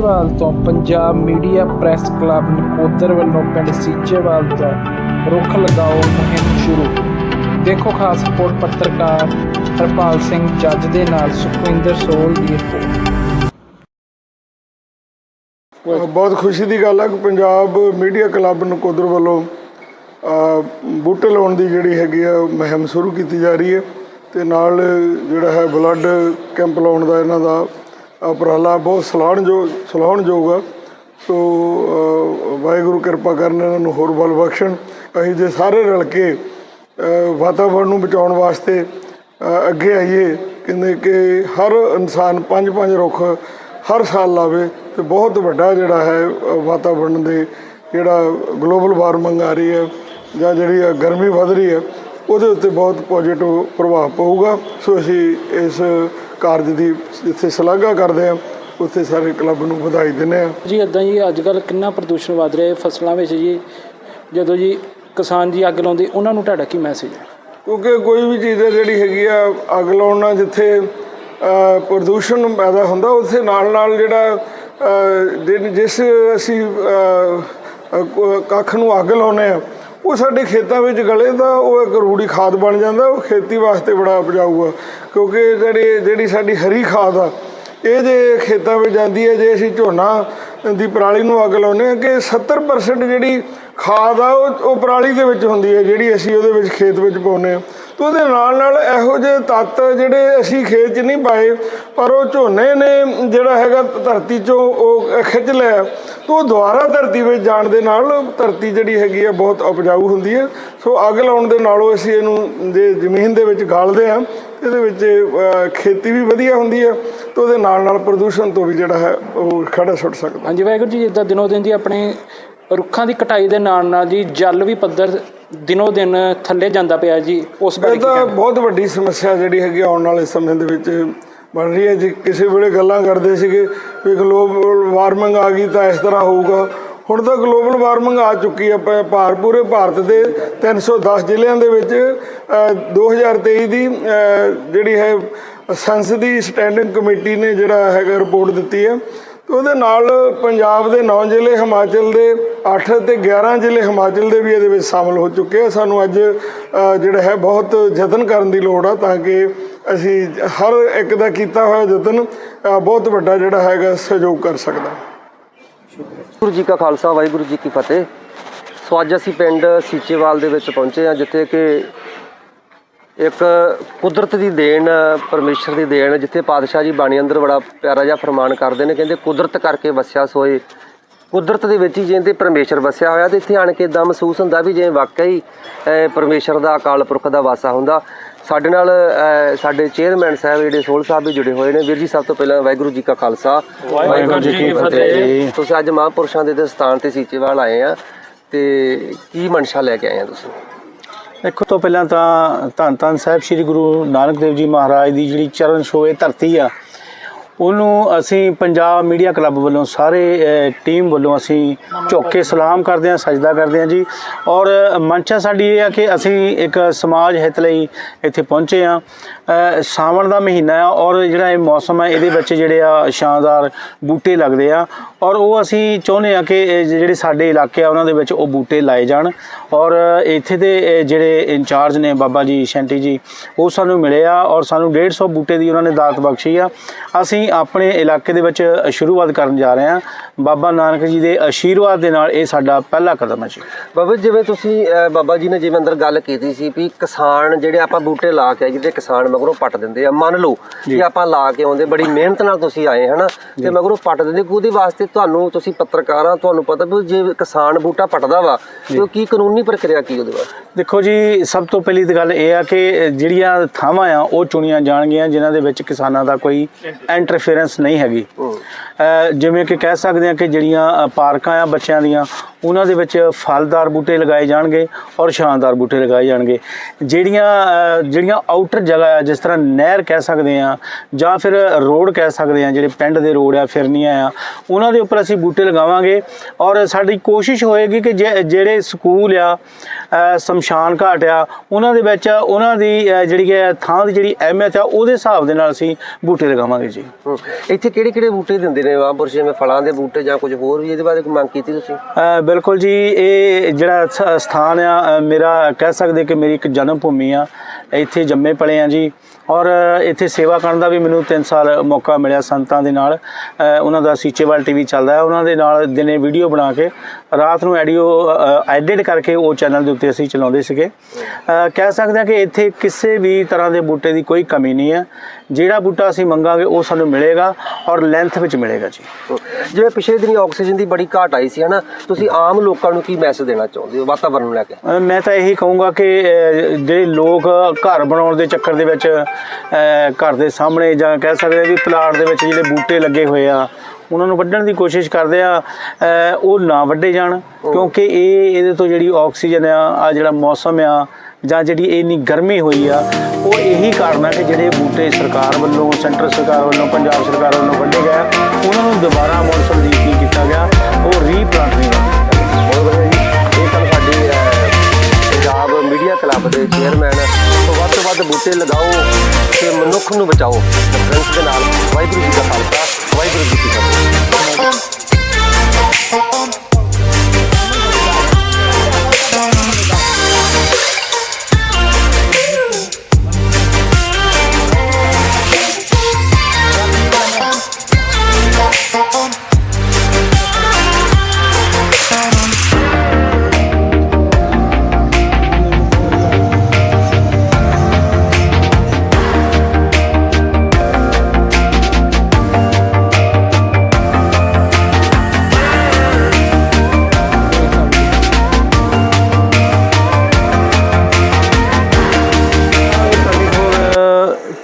ਸੀਚੇਵਾਲ ਤੋਂ Punjab media press club Nakodar ਵੱਲੋਂ ਪਿੰਡ ਸੀਚੇਵਾਲ ਤੋਂ ਰੁੱਖ ਲਗਾਓ ਮੁਹਿੰਮ ਸ਼ੁਰੂ। ਦੇਖੋ ਖਾਸ ਰਿਪੋਰਟ ਪੱਤਰਕਾਰ ਹਰਪਾਲ ਸਿੰਘ ਜੱਜ ਦੇ ਨਾਲ ਸੁਖਵਿੰਦਰ ਸੋਲ ਦੀ ਰਿਪੋਰਟ। ਬਹੁਤ ਖੁਸ਼ੀ ਦੀ ਗੱਲ ਹੈ ਕਿ ਪੰਜਾਬ ਮੀਡੀਆ ਕਲੱਬ ਨਕੋਦਰ ਵੱਲੋਂ ਬੂਟੇ ਲਾਉਣ ਦੀ ਜਿਹੜੀ ਹੈਗੀ ਆ ਮੁਹਿੰਮ ਸ਼ੁਰੂ ਕੀਤੀ ਜਾ ਰਹੀ ਹੈ ਤੇ ਨਾਲ ਜਿਹੜਾ ਹੈ ਬਲੱਡ ਕੈਂਪ ਲਾਉਣ ਦਾ ਇਹਨਾਂ ਦਾ ਉਪਰਾਲਾ ਬਹੁਤ ਸਲਾਹਣਯੋਗ ਸਲਾਹਣਯੋਗ ਆ। ਸੋ ਵਾਹਿਗੁਰੂ ਕਿਰਪਾ ਕਰਨ ਇਹਨਾਂ ਨੂੰ ਹੋਰ ਬਲ ਬਖਸ਼ਣ। ਅਸੀਂ ਜੇ ਸਾਰੇ ਰਲ ਕੇ ਅ, ਵਾਤਾਵਰਣ ਨੂੰ ਬਚਾਉਣ ਵਾਸਤੇ ਅੱਗੇ ਆਈਏ ਕਹਿੰਦੇ ਕਿ ਹਰ ਇਨਸਾਨ ਪੰਜ ਪੰਜ ਰੁੱਖ ਹਰ ਸਾਲ ਲਾਵੇ ਤੇ ਬਹੁਤ ਵੱਡਾ ਜਿਹੜਾ ਹੈ ਅ, ਵਾਤਾਵਰਣ ਦੇ ਜਿਹੜਾ ਗਲੋਬਲ ਵਾਰਮਿੰਗ ਆ ਰਹੀ ਹੈ ਜਾਂ ਜਿਹੜੀ ਅ, ਗਰਮੀ ਵਧ ਰਹੀ ਹੈ ਉਹਦੇ ਉੱਤੇ ਬਹੁਤ ਪੋਜ਼ਿਟਿਵ ਪ੍ਰਭਾਵ ਪਊਗਾ। ਸੋ ਅਸੀਂ ਇਸ ਕਾਰਜ ਦੀ ਜਿੱਥੇ ਸ਼ਲਾਘਾ ਕਰਦੇ ਹਾਂ ਉੱਥੇ ਸਾਰੇ ਕਲੱਬ ਨੂੰ ਵਧਾਈ ਦਿੰਦੇ ਹਾਂ। ਜੀ ਇਦਾਂ ਜੀ ਅੱਜ ਕੱਲ ਕਿੰਨਾ ਪ੍ਰਦੂਸ਼ਣ ਵੱਧ ਰਿਹਾ ਹੈ ਫਸਲਾਂ ਵਿੱਚ ਜੀ। ਜਦੋਂ ਜੀ ਕਿਸਾਨ ਜੀ ਅੱਗ ਲਾਉਂਦੇ ਉਹਨਾਂ ਨੂੰ ਤੁਹਾਡਾ ਕੀ ਮੈਸੇਜ ਹੈ? ਕਿਉਂਕਿ ਕੋਈ ਵੀ ਚੀਜ਼ ਹੈ ਜਿਹੜੀ ਹੈਗੀ ਆ ਅੱਗ ਲਾਉਣ ਜਿੱਥੇ ਪ੍ਰਦੂਸ਼ਣ ਪੈਦਾ ਹੁੰਦਾ ਉੱਥੇ ਨਾਲ ਨਾਲ ਜਿਹੜਾ ਜਿਸ ਅਸੀਂ ਕੱਖ ਨੂੰ ਅੱਗ ਲਾਉਨੇ ਆ ਉਹ ਸਾਡੇ ਖੇਤਾਂ ਵਿੱਚ ਗਲੇ ਦਾ, ਉਹ ਇੱਕ ਰੂੜੀ ਖਾਦ ਬਣ ਜਾਂਦਾ, ਉਹ ਖੇਤੀ ਵਾਸਤੇ ਬੜਾ ਉਪਜਾਊ ਆ। ਕਿਉਂਕਿ ਜਿਹੜੀ ਜਿਹੜੀ ਸਾਡੀ ਹਰੀ ਖਾਦ ਆ, ਇਹ ਜੇ ਖੇਤਾਂ ਵਿੱਚ ਜਾਂਦੀ ਹੈ, ਜੇ ਅਸੀਂ ਝੋਨਾ ਦੀ ਪਰਾਲੀ ਨੂੰ ਅੱਗ ਲਾਉਂਦੇ ਹਾਂ, ਕਿ 70% ਜਿਹੜੀ ਖਾਦ ਆ, ਉਹ ਉਹ ਪਰਾਲੀ ਦੇ ਵਿੱਚ ਹੁੰਦੀ ਹੈ, ਜਿਹੜੀ ਅਸੀਂ ਉਹਦੇ ਵਿੱਚ ਖੇਤ ਵਿੱਚ ਪਾਉਂਦੇ ਹਾਂ। ਤੇ ਉਹਦੇ ਨਾਲ ਨਾਲ ਇਹੋ ਜਿਹੇ ਤੱਤ ਜਿਹੜੇ ਅਸੀਂ ਖੇਤ 'ਚ ਨਹੀਂ ਪਾਏ, ਪਰ ਉਹ ਝੋਨੇ ਨੇ ਜਿਹੜਾ ਹੈਗਾ ਧਰਤੀ 'ਚੋਂ ਉਹ ਖਿੱਚ ਲਿਆ। ਤੇ ਉਹ ਦੁਬਾਰਾ ਧਰਤੀ ਵਿੱਚ ਜਾਣ ਦੇ ਨਾਲ ਧਰਤੀ ਜਿਹੜੀ ਹੈਗੀ ਆ, ਬਹੁਤ ਉਪਜਾਊ ਹੁੰਦੀ ਹੈ। ਸੋ ਅੱਗ ਲਾਉਣ ਦੇ ਨਾਲੋਂ ਅਸੀਂ ਇਹਨੂੰ ਜੇ ਜ਼ਮੀਨ ਦੇ ਵਿੱਚ ਗਾਲਦੇ ਹਾਂ, ਇਹਦੇ ਵਿੱਚ ਖੇਤੀ ਵੀ ਵਧੀਆ ਹੁੰਦੀ ਹੈ। ਤੇ ਉਹਦੇ ਨਾਲ ਨਾਲ ਪ੍ਰਦੂਸ਼ਣ ਤੋਂ ਵੀ ਜਿਹੜਾ ਹੈ, ਉਹ ਖੜਾ ਛੁੱਟ ਸਕਦਾ। ਹਾਂਜੀ, ਵਾਹਿਗੁਰੂ ਜੀ, ਜਿੱਦਾਂ ਦਿਨੋ ਦਿਨ ਜੀ ਆਪਣੇ ਰੁੱਖਾਂ ਦੀ ਕਟਾਈ ਦੇ ਨਾਲ ਨਾਲ ਜੀ ਜਲ ਵੀ ਪੱਧਰ ਦਿਨੋ ਦਿਨ ਥੱਲੇ ਜਾਂਦਾ ਪਿਆ ਜੀ ਉਸ ਬਾਰੇ ਇਹ ਤਾਂ? ਬਹੁਤ ਵੱਡੀ ਸਮੱਸਿਆ ਜਿਹੜੀ ਹੈਗੀ ਆਉਣ ਵਾਲੇ ਸਮੇਂ ਦੇ ਵਿੱਚ ਬਣ ਰਹੀ ਹੈ ਜੇ। ਕਿਸੇ ਵੇਲੇ ਗੱਲਾਂ ਕਰਦੇ ਸੀਗੇ ਵੀ ਗਲੋਬਲ ਵਾਰਮਿੰਗ ਆ ਗਈ ਤਾਂ ਇਸ ਤਰ੍ਹਾਂ ਹੋਊਗਾ। ਹੁਣ ਤਾਂ ਗਲੋਬਲ ਵਾਰਮਿੰਗ ਆ ਚੁੱਕੀ ਹੈ। ਭਾਰ ਪੂਰੇ ਭਾਰਤ ਦੇ 310 ਜ਼ਿਲ੍ਹਿਆਂ ਦੇ ਵਿੱਚ ਅ, 2023 ਦੀ ਜਿਹੜੀ ਹੈ ਸੰਸਦੀ ਸਟੈਂਡਿੰਗ ਕਮੇਟੀ ਨੇ ਜਿਹੜਾ ਹੈਗਾ ਰਿਪੋਰਟ ਦਿੱਤੀ ਹੈ। ਤੇ ਉਹਦੇ ਨਾਲ ਪੰਜਾਬ ਦੇ 9 ਜ਼ਿਲ੍ਹੇ, ਹਿਮਾਚਲ ਦੇ 8 ਤੇ 11 ਜ਼ਿਲ੍ਹੇ ਹਿਮਾਚਲ ਦੇ ਵੀ ਇਹਦੇ ਵਿੱਚ ਸ਼ਾਮਲ ਹੋ ਚੁੱਕੇ ਆ। ਸਾਨੂੰ ਅੱਜ ਜਿਹੜਾ ਹੈ ਬਹੁਤ ਯਤਨ ਕਰਨ ਦੀ ਲੋੜ ਆ ਤਾਂ ਕਿ ਅਸੀਂ ਹਰ ਇੱਕ ਦਾ ਕੀਤਾ ਹੋਇਆ ਯਤਨ ਬਹੁਤ ਵੱਡਾ ਜਿਹੜਾ ਹੈਗਾ ਸਹਿਯੋਗ ਕਰ ਸਕਦਾ। ਵਾਹਿਗੁਰੂ ਜੀ ਕਾ ਖਾਲਸਾ, ਵਾਹਿਗੁਰੂ ਜੀ ਕੀ ਫਤਿਹ। ਸੋ ਅੱਜ ਅਸੀਂ ਪਿੰਡ ਸੀਚੇਵਾਲ ਦੇ ਵਿੱਚ ਪਹੁੰਚੇ ਹਾਂ ਜਿੱਥੇ ਕਿ ਇੱਕ ਕੁਦਰਤ ਦੀ ਦੇਣ ਪਰਮੇਸ਼ਰ ਦੀ ਦੇਣ ਜਿੱਥੇ ਪਾਤਸ਼ਾਹ ਜੀ ਬਾਣੀ ਅੰਦਰ ਬੜਾ ਪਿਆਰਾ ਜਿਹਾ ਫਰਮਾਨ ਕਰਦੇ ਨੇ ਕਹਿੰਦੇ ਕੁਦਰਤ ਕਰਕੇ ਵਸਿਆ ਸੋਏ। ਕੁਦਰਤ ਦੇ ਵਿੱਚ ਹੀ ਜਿੰਦੇ ਪਰਮੇਸ਼ਰ ਵਸਿਆ ਹੋਇਆ ਤੇ ਇੱਥੇ ਆਣ ਕੇ ਇਦਾਂ ਮਹਿਸੂਸ ਹੁੰਦਾ ਵੀ ਜਿਵੇਂ ਵਾਕਈ ਅਹ, ਪਰਮੇਸ਼ਰ ਦਾ ਅਕਾਲ ਪੁਰਖ ਦਾ ਵਾਸਾ ਹੁੰਦਾ। ਸਾਡੇ ਨਾਲ ਸਾਡੇ ਚੇਅਰਮੈਨ ਸਾਹਿਬ ਜਿਹੜੇ ਸੋਲ ਸਾਹਿਬ ਵੀ ਜੁੜੇ ਹੋਏ ਨੇ। ਵੀਰ ਜੀ ਸਭ ਤੋਂ ਪਹਿਲਾਂ ਵਾਹਿਗੁਰੂ ਜੀ ਕਾ ਖਾਲਸਾ। ਵਾਹਿਗੁਰੂ ਜੀ ਕੀ ਫਤਿਹ। ਤੁਸੀਂ ਅੱਜ ਮਹਾਂਪੁਰਸ਼ਾਂ ਦੇ ਸਥਾਨ ਤੇ ਸੀਚੇਵਾਲ ਆਏ ਆ ਤੇ ਕੀ ਮਨਸ਼ਾ ਲੈ ਕੇ ਆਏ ਆ ਤੁਸੀਂ? ਦੇਖੋ, ਤੋਂ ਪਹਿਲਾਂ ਤਾਂ ਧੰਨ ਧੰਨ ਸਾਹਿਬ ਸ੍ਰੀ ਗੁਰੂ ਨਾਨਕ ਦੇਵ ਜੀ ਮਹਾਰਾਜ ਦੀ ਜਿਹੜੀ ਚਰਨ ਛੋਏ ਧਰਤੀ ਆ ਉਹਨੂੰ ਅਸੀਂ ਪੰਜਾਬ ਮੀਡੀਆ ਕਲੱਬ ਵੱਲੋਂ ਸਾਰੇ ਟੀਮ ਵੱਲੋਂ ਅਸੀਂ ਝੁੱਕ ਕੇ ਸਲਾਮ ਕਰਦੇ ਹਾਂ, ਸਜਦਾ ਕਰਦੇ ਹਾਂ ਜੀ। ਔਰ ਮਨਸ਼ਾ ਸਾਡੀ ਇਹ ਆ ਕਿ ਅਸੀਂ ਇੱਕ ਸਮਾਜ ਹਿੱਤ ਲਈ ਇੱਥੇ ਪਹੁੰਚੇ ਆ ਸਾਵਣ ਦਾ ਮਹੀਨਾ ਆ ਔਰ ਜਿਹੜਾ ਇਹ ਮੌਸਮ ਹੈ, ਇਹਦੇ ਵਿੱਚ ਜਿਹੜੇ ਆ ਸ਼ਾਨਦਾਰ ਬੂਟੇ ਲੱਗਦੇ ਆ। ਔਰ ਉਹ ਅਸੀਂ ਚਾਹੁੰਦੇ ਆ ਕਿ ਜਿਹੜੇ ਸਾਡੇ ਇਲਾਕੇ ਆ, ਉਹਨਾਂ ਦੇ ਵਿੱਚ ਉਹ ਬੂਟੇ ਲਾਏ ਜਾਣ। ਔਰ ਇੱਥੇ ਦੇ ਜਿਹੜੇ ਇੰਚਾਰਜ ਨੇ ਬਾਬਾ ਜੀ ਸ਼ੈਂਟੀ ਜੀ, ਉਹ ਸਾਨੂੰ ਮਿਲੇ ਆ ਔਰ ਸਾਨੂੰ 150 ਬੂਟੇ ਦੀ ਉਹਨਾਂ ਨੇ ਦਾਤ ਬਖਸ਼ੀ ਆ। ਅਸੀਂ ਆਪਣੇ ਇਲਾਕੇ ਦੇ ਵਿੱਚ ਸ਼ੁਰੂਆਤ ਕਰਨ ਜਾ ਰਹੇ ਹਾਂ। ਬਾਬਾ ਨਾਨਕ ਜੀ ਦੇ ਆਸ਼ੀਰਵਾਦ ਦੇ ਨਾਲ ਇਹ ਸਾਡਾ ਪਹਿਲਾ ਕਦਮ ਹੈ ਜੀ। ਬਾਬਾ ਜੀ, ਜਿਵੇਂ ਤੁਸੀਂ ਬਾਬਾ ਜੀ ਨੇ ਜਿਵੇਂ ਅੰਦਰ ਗੱਲ ਕੀਤੀ ਸੀ ਵੀ ਕਿਸਾਨ ਜਿਹੜੇ ਆਪਾਂ ਬੂਟੇ ਲਾ ਕੇ ਜਿਹਦੇ ਕਿਸਾਨ ਮਗਰੋਂ ਪੱਟ ਦਿੰਦੇ ਆ। ਮੰਨ ਲਓ ਕਿ ਆਪਾਂ ਲਾ ਕੇ ਆਉਂਦੇ ਬੜੀ ਮਿਹਨਤ ਨਾਲ ਤੁਸੀਂ ਆਏ ਹਨਾ? ਤੇ ਮਗਰੋਂ ਪੱਟ ਦਿੰਦੇ ਉਹਦੇ ਵਾਸਤੇ ਤੁਹਾਨੂੰ ਤੁਸੀਂ ਪੱਤਰਕਾਰ ਆ ਤੁਹਾਨੂੰ ਪਤਾ ਵੀ ਜੇ ਕਿਸਾਨ ਬੂਟਾ ਪੱਟਦਾ ਵਾ ਤੇ ਕੀ ਕਾਨੂੰਨੀ ਪ੍ਰਕਿਰਿਆ ਕੀ ਉਹਦੇ ਵਾਸਤੇ? ਦੇਖੋ ਜੀ ਸਭ ਤੋਂ ਪਹਿਲੀ ਗੱਲ ਇਹ ਆ ਕਿ ਜਿਹੜੀਆਂ ਥਾਵਾਂ ਆ ਉਹ ਚੁਣੀਆਂ ਜਾਣਗੀਆਂ ਜਿਨ੍ਹਾਂ ਦੇ ਵਿੱਚ ਕਿਸਾਨਾਂ ਦਾ ਕੋਈ ਇੰਟਰਫੇਰੈਂਸ ਨਹੀਂ ਹੈਗੀ। ਜਿਵੇਂ ਕਿ ਕਹਿ ਸਕਦੇ ਆ ਕਿ ਜਿਹੜੀਆਂ ਪਾਰਕਾਂ ਆ ਬੱਚਿਆਂ ਦੀਆਂ ਉਹਨਾਂ ਦੇ ਵਿੱਚ ਫਲਦਾਰ ਬੂਟੇ ਲਗਾਏ ਜਾਣਗੇ ਔਰ ਸ਼ਾਨਦਾਰ ਬੂਟੇ ਲਗਾਏ ਜਾਣਗੇ। ਜਿਹੜੀਆਂ ਜਿਹੜੀਆਂ ਆਊਟਰ ਜਗ੍ਹਾ ਆ ਜਿਸ ਤਰ੍ਹਾਂ ਨਹਿਰ ਕਹਿ ਸਕਦੇ ਆ ਜਾਂ ਫਿਰ ਰੋਡ ਕਹਿ ਸਕਦੇ ਆ ਜਿਹੜੇ ਪਿੰਡ ਦੇ ਰੋਡ ਆ ਫਿਰਨੀਆਂ ਆ ਉਹਨਾਂ ਦੇ ਉੱਪਰ ਅਸੀਂ ਬੂਟੇ ਲਗਾਵਾਂਗੇ ਔਰ ਸਾਡੀ ਕੋਸ਼ਿਸ਼ ਹੋਏਗੀ ਕਿ ਜਿਹੜੇ ਸਕੂਲ ਆ ਸ਼ਮਸ਼ਾਨ ਘਾਟ ਆ ਉਹਨਾਂ ਦੇ ਵਿੱਚ ਉਹਨਾਂ ਦੀ ਜਿਹੜੀ ਹੈ ਥਾਂ ਦੀ ਜਿਹੜੀ ਅਹਿਮੀਅਤ ਆ ਉਹਦੇ ਹਿਸਾਬ ਦੇ ਨਾਲ ਅਸੀਂ ਬੂਟੇ ਲਗਾਵਾਂਗੇ ਜੀ। ਇੱਥੇ ਕਿਹੜੇ ਕਿਹੜੇ ਬੂਟੇ ਦਿੰਦੇ ਨੇ? ਮਹਾਂਪੁਰ ਜਿਵੇਂ ਫਲਾਂ ਦੇ ਬੂਟੇ ਜਾਂ ਕੁਝ ਹੋਰ ਵੀ? ਇਹਦੇ ਬਾਰੇ ਕੋਈ ਮੰਗ ਕੀਤੀ ਤੁਸੀਂ? ਬਿਲਕੁਲ ਜੀ, ਇਹ ਜਿਹੜਾ ਸ- ਸਥਾਨ ਆ ਮੇਰਾ ਕਹਿ ਸਕਦੇ ਕਿ ਮੇਰੀ ਇੱਕ ਜਨਮ ਭੂਮੀ ਆ। ਇੱਥੇ ਜੰਮੇ ਪਲੇ ਆ ਜੀ। ਔਰ ਇੱਥੇ ਸੇਵਾ ਕਰਨ ਦਾ ਵੀ ਮੈਨੂੰ 3 ਸਾਲ ਮੌਕਾ ਮਿਲਿਆ ਸੰਤਾਂ ਦੇ ਨਾਲ। ਉਹਨਾਂ ਦਾ ਸੀਚੇਵਾਲ ਟੀਵੀ ਚੱਲਦਾ ਹੈ। ਉਹਨਾਂ ਦੇ ਨਾਲ ਦਿਨੇ ਵੀਡੀਓ ਬਣਾ ਕੇ, ਰਾਤ ਨੂੰ ਐਡੀਓ ਐਡਿਟ ਕਰਕੇ ਉਹ ਚੈਨਲ ਦੇ ਉੱਤੇ ਅਸੀਂ ਚਲਾਉਂਦੇ ਸੀਗੇ। ਕਹਿ ਸਕਦੇ ਹਾਂ ਕਿ ਇੱਥੇ ਕਿਸੇ ਵੀ ਤਰ੍ਹਾਂ ਦੇ ਬੂਟੇ ਦੀ ਕੋਈ ਕਮੀ ਨਹੀਂ ਹੈ। ਜਿਹੜਾ ਬੂਟਾ ਅਸੀਂ ਮੰਗਾਂਗੇ ਉਹ ਸਾਨੂੰ ਮਿਲੇਗਾ ਔਰ ਲੈਂਥ ਵਿੱਚ ਮਿਲੇਗਾ ਜੀ। ਜਿਵੇਂ ਪਿਛਲੇ ਦਿਨੀ ਆਕਸੀਜਨ ਦੀ ਬੜੀ ਘਾਟ ਆਈ ਸੀ ਹਨਾ? ਤੁਸੀਂ ਆਮ ਲੋਕਾਂ ਨੂੰ ਕੀ ਮੈਸੇਜ ਦੇਣਾ ਚਾਹੁੰਦੇ ਹੋ ਵਾਤਾਵਰਣ ਨੂੰ ਲੈ ਕੇ? ਮੈਂ ਤਾਂ ਇਹੀ ਕਹੂੰਗਾ ਕਿ ਜਿਹੜੇ ਲੋਕ ਘਰ ਬਣਾਉਣ ਦੇ ਚੱਕਰ ਦੇ ਵਿੱਚ ਘਰ ਦੇ ਸਾਹਮਣੇ ਜਾਂ ਕਹਿ ਸਕਦੇ ਆ ਵੀ ਪਲਾਟ ਦੇ ਵਿੱਚ ਜਿਹੜੇ ਬੂਟੇ ਲੱਗੇ ਹੋਏ ਆ ਉਹਨਾਂ ਨੂੰ ਵੱਢਣ ਦੀ ਕੋਸ਼ਿਸ਼ ਕਰਦੇ ਆ ਉਹ ਨਾ ਵੱਢੇ ਜਾਣ। ਕਿਉਂਕਿ ਇਹ ਇਹਦੇ ਤੋਂ ਜਿਹੜੀ ਆਕਸੀਜਨ ਆ ਆ ਜਿਹੜਾ ਮੌਸਮ ਆ ਜਾਂ ਜਿਹੜੀ ਇੰਨੀ ਗਰਮੀ ਹੋਈ ਆ ਉਹ ਇਹੀ ਕਾਰਨ ਆ ਕਿ ਜਿਹੜੇ ਬੂਟੇ ਸਰਕਾਰ ਵੱਲੋਂ ਸੈਂਟਰ ਸਰਕਾਰ ਵੱਲੋਂ ਪੰਜਾਬ ਸਰਕਾਰ ਵੱਲੋਂ ਵੱਢੇ ਗਏ ਆ, ਉਹਨਾਂ ਨੂੰ ਦੁਬਾਰਾ ਮੁੜ ਸੰਦੀਪ ਨਹੀਂ ਕੀਤਾ ਗਿਆ ਉਹ ਰੀਪਲਾਂਟ ਨਹੀਂ ਕੀਤਾ ਗਿਆ ਬਹੁਤ ਵਧੀਆ ਜੀ। ਇਹ ਸਨ ਸਾਡੀ ਪੰਜਾਬ ਮੀਡੀਆ ਕਲੱਬ ਦੇ ਚੇਅਰਮੈਨ ਤੋਂ ਵੱਧ ਤੋਂ ਵੱਧ ਬੂਟੇ ਲਗਾਓ ਤੇ ਮਨੁੱਖ ਨੂੰ ਬਚਾਓ। ਫਰੈਂਡਸ ਦੇ ਨਾਲ ਵਾਹਿਗੁਰੂ ਜੀ ਦਾ ਖਾਲਸਾ ਵਾਹਿਗੁਰੂ ਜੀ ਕੀ ਫਤਿਹ।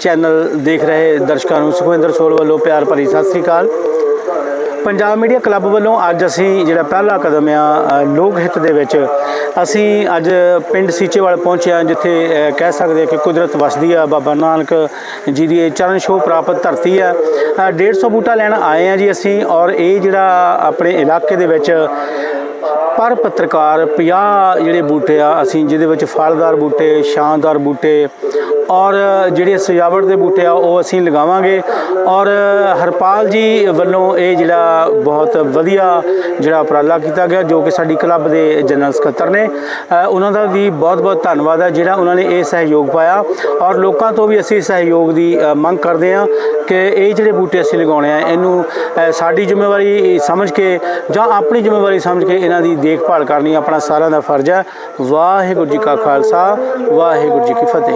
ਚੈਨਲ ਦੇਖ ਰਹੇ ਦਰਸ਼ਕਾਂ ਨੂੰ। ਸੁਖਵਿੰਦਰ ਸੋਲ ਵੱਲੋਂ ਪਿਆਰ ਭਰੀ ਸਤਿ ਸ੍ਰੀ ਅਕਾਲ। ਪੰਜਾਬ ਮੀਡੀਆ ਕਲੱਬ ਵੱਲੋਂ ਅੱਜ ਅਸੀਂ ਜਿਹੜਾ ਪਹਿਲਾ ਕਦਮ ਆ ਲੋਕ ਹਿੱਤ ਦੇ ਵਿੱਚ ਅਸੀਂ ਅੱਜ ਪਿੰਡ ਸੀਚੇਵਾਲ ਪਹੁੰਚੇ ਹਾਂ ਜਿੱਥੇ ਕਹਿ ਸਕਦੇ ਹਾਂ ਕਿ ਕੁਦਰਤ ਵਸਦੀ ਆ। ਬਾਬਾ ਨਾਨਕ ਜੀ ਦੀ ਚਰਨ ਛੋਹ ਪ੍ਰਾਪਤ ਧਰਤੀ ਆ। ਅ, 150 ਬੂਟਾ ਲੈਣ ਆਏ ਆ ਜੀ ਅਸੀਂ ਔਰ ਇਹ ਜਿਹੜਾ ਆਪਣੇ ਇਲਾਕੇ ਦੇ ਵਿੱਚ ਪਰ ਪੱਤਰਕਾਰ 50 ਜਿਹੜੇ ਬੂਟੇ ਆ ਅਸੀਂ ਜਿਹਦੇ ਵਿੱਚ ਫਲਦਾਰ ਬੂਟੇ ਸ਼ਾਨਦਾਰ ਬੂਟੇ ਔਰ ਜਿਹੜੇ ਸਜਾਵਟ ਦੇ ਬੂਟੇ ਆ, ਉਹ ਅਸੀਂ ਲਗਾਵਾਂਗੇ। ਔਰ ਹਰਪਾਲ ਜੀ ਵੱਲੋਂ ਇਹ ਜਿਹੜਾ ਬਹੁਤ ਵਧੀਆ ਜਿਹੜਾ ਉਪਰਾਲਾ ਕੀਤਾ ਗਿਆ, ਜੋ ਕਿ ਸਾਡੀ ਕਲੱਬ ਦੇ ਜਨਰਲ ਸਕੱਤਰ ਨੇ ਉਹਨਾਂ ਦਾ ਵੀ ਬਹੁਤ ਬਹੁਤ ਧੰਨਵਾਦ ਹੈ, ਜਿਹੜਾ ਉਹਨਾਂ ਨੇ ਇਹ ਸਹਿਯੋਗ ਪਾਇਆ। ਔਰ ਲੋਕਾਂ ਤੋਂ ਵੀ ਅਸੀਂ ਸਹਿਯੋਗ ਦੀ ਮੰਗ ਕਰਦੇ ਹਾਂ ਕਿ ਇਹ ਜਿਹੜੇ ਬੂਟੇ ਅਸੀਂ ਲਗਾਉਣੇ ਆ, ਇਹਨੂੰ ਸਾਡੀ ਜ਼ਿੰਮੇਵਾਰੀ ਸਮਝ ਕੇ ਜਾਂ ਆਪਣੀ ਜ਼ਿੰਮੇਵਾਰੀ ਸਮਝ ਕੇ ਇਹਨਾਂ ਦੀ ਦੇਖਭਾਲ ਕਰਨੀ, ਆਪਣਾ ਸਾਰਿਆਂ ਦਾ ਫਰਜ਼ ਹੈ। ਵਾਹਿਗੁਰੂ ਜੀ ਕਾ ਖਾਲਸਾ, ਵਾਹਿਗੁਰੂ ਜੀ ਕੀ ਫਤਿਹ।